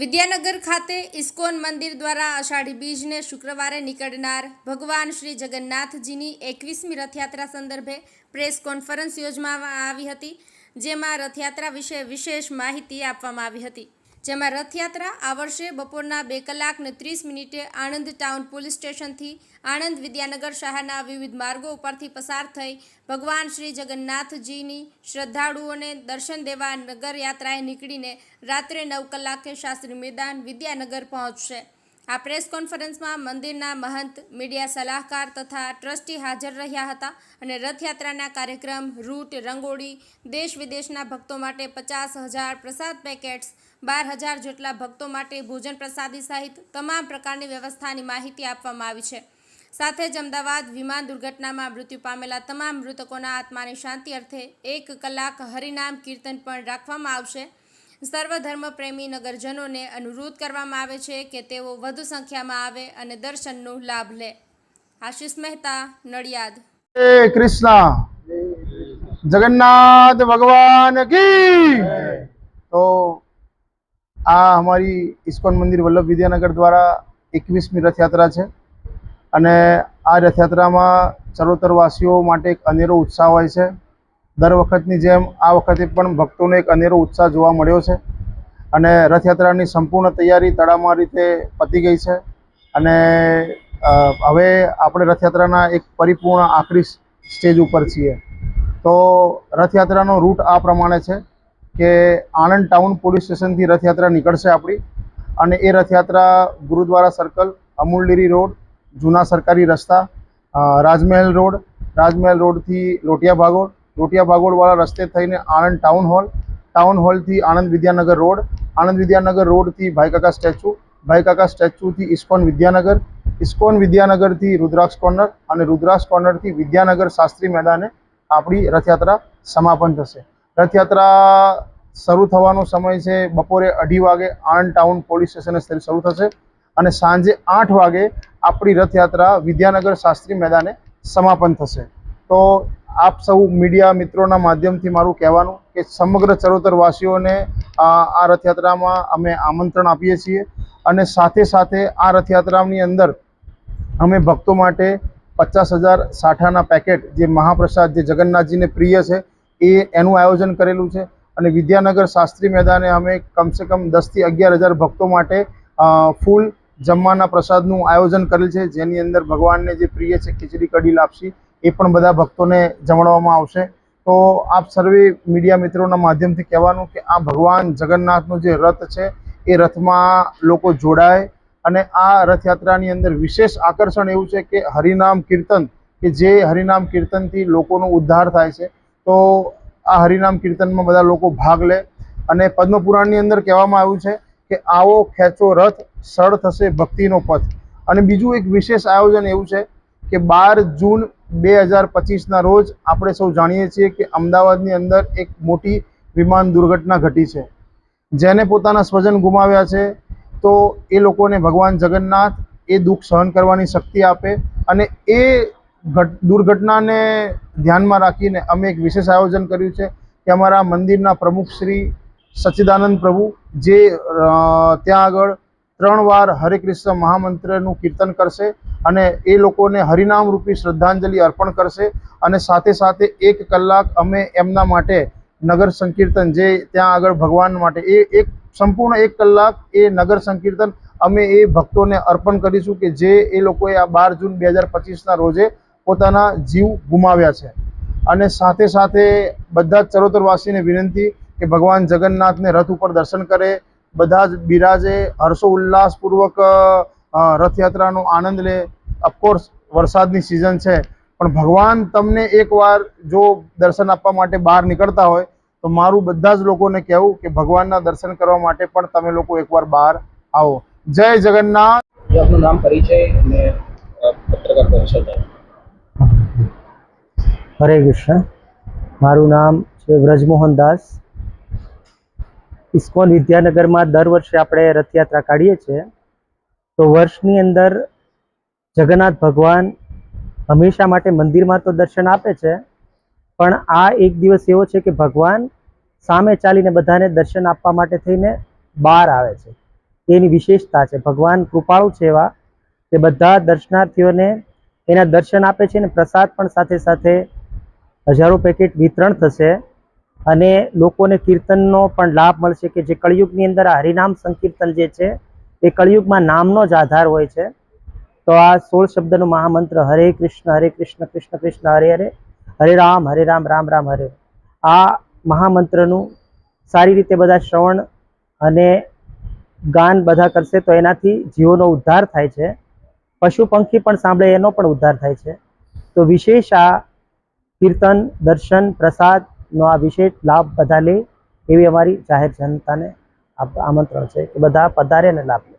વિદ્યાનગર ખાતે ઇસ્કોન મંદિર દ્વારા અષાઢી બીજને શુક્રવારે નીકળનાર ભગવાન શ્રી જગન્નાથજીની એકવીસમી રથયાત્રા સંદર્ભે પ્રેસ કોન્ફરન્સ યોજવામાં આવી હતી, જેમાં રથયાત્રા વિશે વિશેષ માહિતી આપવામાં આવી હતી. જેમાં રથયાત્રા આ વર્ષે બપોરના બે કલાક ને ત્રીસ મિનિટે આણંદ ટાઉન પોલીસ સ્ટેશનથી આણંદ વિદ્યાનગર શહેરના વિવિધ માર્ગો ઉપરથી પસાર થઈ ભગવાન શ્રી જગન્નાથજીની શ્રદ્ધાળુઓને દર્શન દેવા નગરયાત્રાએ નીકળીને રાત્રે નવ કલાકે શાસ્ત્રી મેદાન વિદ્યાનગર પહોંચશે. આ પ્રેસ કોન્ફરન્સમાં મંદિરના મહંત, મીડિયા સલાહકાર તથા ટ્રસ્ટી હાજર રહ્યા હતા અને રથયાત્રાના કાર્યક્રમ, રૂટ, રંગોળી, દેશ વિદેશના ભક્તો માટે પચાસ હજાર પ્રસાદ પેકેટ્સ, બાર હજાર જેટલા ભક્તો માટે ભોજન પ્રસાદી સહિત તમામ પ્રકારની વ્યવસ્થાની માહિતી આપવામાં આવી છે. સાથે જ અમદાવાદ વિમાન દુર્ઘટનામાં મૃત્યુ પામેલા તમામ મૃતકોના આત્માની શાંતિ અર્થે એક કલાક હરિનામ કીર્તન પણ રાખવામાં આવશે. સર્વધર્મ પ્રેમી નગરજનોને અનુરોધ કરવામાં આવે છે કે તેઓ વધુ સંખ્યામાં આવે અને દર્શનનો લાભ લે. આશિષ મહેતા, નડિયાદ. હે કૃષ્ણ. જગન્નાથ ભગવાન કી તો આ અમારી ઇસ્કોન મંદિર વલ્લભ વિદ્યાનગર દ્વારા એકવીસમી રથયાત્રા છે. અને આ રથયાત્રામાં ચરોતરવાસીઓ માટે એક અનેરો ઉત્સાહ હોય છે. દર વખતની જેમ આ વખતે પણ ભક્તોનો એક અનેરો ઉત્સાહ જોવા મળ્યો છે. અને રથયાત્રાની સંપૂર્ણ તૈયારી તડામાર રીતે પતી ગઈ છે. અને હવે આપણે રથયાત્રાના એક પરિપૂર્ણ આખરી સ્ટેજ ઉપર છીએ. તો રથયાત્રાનો રૂટ આ પ્રમાણે છે કે આણંદ ટાઉન પોલીસ સ્ટેશનથી રથયાત્રા નીકળશે આપણી. અને એ રથયાત્રા ગુરુદ્વારા સર્કલ અમૂલડેરી રોડ, જૂના સરકારી રસ્તા રાજમહેલ રોડ, રાજમહેલ રોડથી લોટિયા ભાગોળ લોટિયા ભાગોળવાળા રસ્તે થઈને આણંદ ટાઉન હોલ ટાઉન હોલથી આણંદ વિદ્યાનગર રોડ, આણંદ વિદ્યાનગર રોડથી ભાઈકાકા સ્ટેચ્યુ ભાઈકાકા સ્ટેચ્યુથી ઇસ્કોન વિદ્યાનગર, ઇસ્કોન વિદ્યાનગરથી રુદ્રાક્ષ કોર્નર અને રુદ્રાક્ષ કોર્નરથી વિદ્યાનગર શાસ્ત્રી મેદાને આપણી રથયાત્રા સમાપન થશે. રથયાત્રા શરૂ થવાનો સમય છે બપોરે અઢી વાગે આણંદ ટાઉન પોલીસ સ્ટેશને શરૂ થશે અને સાંજે આઠ વાગે આપણી રથયાત્રા વિદ્યાનગર શાસ્ત્રી મેદાને સમાપન થશે. તો આપ સૌ મીડિયા મિત્રોના માધ્યમથી મારું કહેવાનું કે સમગ્ર ચરોતરવાસીઓને આ રથયાત્રામાં અમે આમંત્રણ આપીએ છીએ અને સાથે સાથે આ રથયાત્રાની અંદર અમે ભક્તો માટે પચાસ હજાર સાઠાના પેકેટ જે મહાપ્રસાદ જે જગન્નાથજીને પ્રિય છે એ એનું આયોજન કરેલું છે અને વિદ્યાનગર શાસ્ત્રી મેદાને અમે કમસે કમ દસથી અગિયાર હજાર ભક્તો માટે ફૂલ જમવાના પ્રસાદનું આયોજન કરેલ છે. જેની અંદર ભગવાનને જે પ્રિય છે, ખીચડી, કઢી, લાપસી એ પણ બધા ભક્તોને જમાડવામાં આવશે. તો આપ સર્વે મીડિયા મિત્રોના માધ્યમથી કહેવાનું કે આ ભગવાન જગન્નાથનો જે રથ છે, એ રથમાં લોકો જોડાય અને આ રથયાત્રાની અંદર વિશેષ આકર્ષણ એવું છે કે હરિનામ કીર્તન, કે જે હરિનામ કીર્તનથી લોકોનો ઉદ્ધાર થાય છે. તો આ હરિનામ કીર્તનમાં બધા લોકો ભાગ લે અને પદ્મપુરાણની અંદર કહેવામાં આવ્યું છે કે આવો ખેંચો રથ, સળ થશે ભક્તિનો પથ. અને બીજું એક વિશેષ આયોજન એવું છે કે બાર જૂન બે હજાર પચીસના રોજ આપણે સૌ જાણીએ છીએ કે અમદાવાદની અંદર એક મોટી વિમાન દુર્ઘટના ઘટી છે. જેને પોતાના સ્વજન ગુમાવ્યા છે, તો એ લોકોને ભગવાન જગન્નાથ એ દુઃખ સહન કરવાની શક્તિ આપે અને એ ઘટ, દુર્ઘટનાને ધ્યાનમાં રાખીને અમે એક વિશેષ આયોજન કર્યું છે કે અમારા મંદિરના પ્રમુખ શ્રી સચ્ચિદાનંદ પ્રભુ, જે ત્યાં આગળ ત્રણ વાર હરે કૃષ્ણ મહામંત્રનું કીર્તન કરશે અને એ લોકોને હરિનામ રૂપી શ્રદ્ધાંજલિ અર્પણ કરશે અને સાથે સાથે એક કલાક અમે એમના માટે નગર સંકીર્તન, જે ત્યાં આગળ ભગવાન માટે, એ એક સંપૂર્ણ એક કલાક એ નગર સંકીર્તન અમે એ ભક્તોને અર્પણ કરીશું કે જે એ લોકોએ આ બાર જૂન બે હજાર પચીસના રોજે પોતાના જીવ ગુમાવ્યા છે. અને સાથે સાથે બધા જ ચરોતરવાસીને વિનંતી કે ભગવાન જગન્નાથને રથ ઉપર દર્શન કરે બધા જ બિરાજે હર્ષો ઉલ્લાસપૂર્વક રથયાત્રાનો આનંદ લે. અફકોર્સ વરસાદની સિઝન છે. પણ ભગવાન તમને એકવાર જો દર્શન આપવા માટે બહાર નીકળતા હોય તો મારું બધા જ લોકોને કહેવું કે ભગવાનના દર્શન કરવા માટે પણ તમે લોકો એકવાર બહાર આવો. જય જગન્નાથ. આપનું નામ પરિચય અને પત્રકાર પરિષદ હરે કૃષ્ણ. મારું નામ છે વ્રજમોહન દાસ ઇસ્કોન વિદ્યાનગરમાં દર વર્ષે આપણે રથયાત્રા કાઢીએ છીએ. તો વર્ષની અંદર જગન્નાથ ભગવાન હંમેશા માટે મંદિરમાં તો દર્શન આપે છે. પણ આ એક દિવસ એવો છે કે ભગવાન સામે ચાલીને બધાને દર્શન આપવા માટે થઈને બહાર આવે છે. એની વિશેષતા છે. ભગવાન કૃપાળુ છે એવા કે બધા દર્શનાર્થીઓને એના દર્શન આપે છે અને પ્રસાદ પણ સાથે સાથે હજારો પેકેટ વિતરણ થશે. અને લોકોને કીર્તનનો પણ લાભ મળશે કે જે કળિયુગની અંદર આ હરિનામ સંકીર્તન જે છે, એ કળિયુગમાં નામનો જ આધાર હોય છે. તો આ સોળ શબ્દનો મહામંત્ર, હરે કૃષ્ણ હરે કૃષ્ણ કૃષ્ણ કૃષ્ણ, હરે હરે હરે રામ હરે રામ રામ રામ, હરે. આ મહામંત્રનું સારી રીતે બધા શ્રવણ અને ગાન બધા કરશે તો એનાથી જીવોનો ઉદ્ધાર થાય છે. પશુ પંખી પણ સાંભળે એનો પણ ઉદ્ધાર થાય છે. તો વિશેષ આ કીર્તન, દર્શન પ્રસાદનો આ વિશેષ લાભ બધા લે એવી અમારી જાહેર જનતાને આમંત્રણ છે કે બધા પધારે અને લાભ લે.